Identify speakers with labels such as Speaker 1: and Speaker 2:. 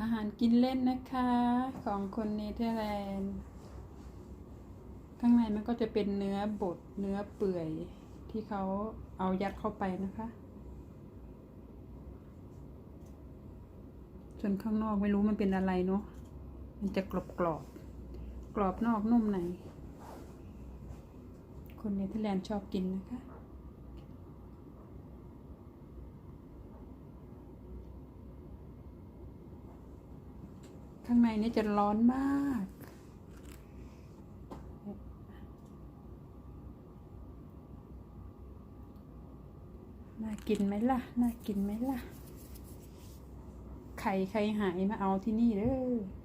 Speaker 1: อาหารกินเล่นนะคะ ของคนเนเธอร์แลนด์ ข้างในมันก็จะเป็นเนื้อบดเนื้อเปื่อยที่เขาเอายัดเข้าไปนะคะ ส่วนข้างนอกไม่รู้มันเป็นอะไรเนาะ มันจะกรอบกรอบกรอบนอกนุ่มใน คนเนเธอร์แลนด์ชอบกินนะคะ ข้างในนี่จะร้อนมาก น่ากินไหมล่ะ น่ากินไหมล่ะ ไข่ใครหายมาเอาที่นี่เด้อ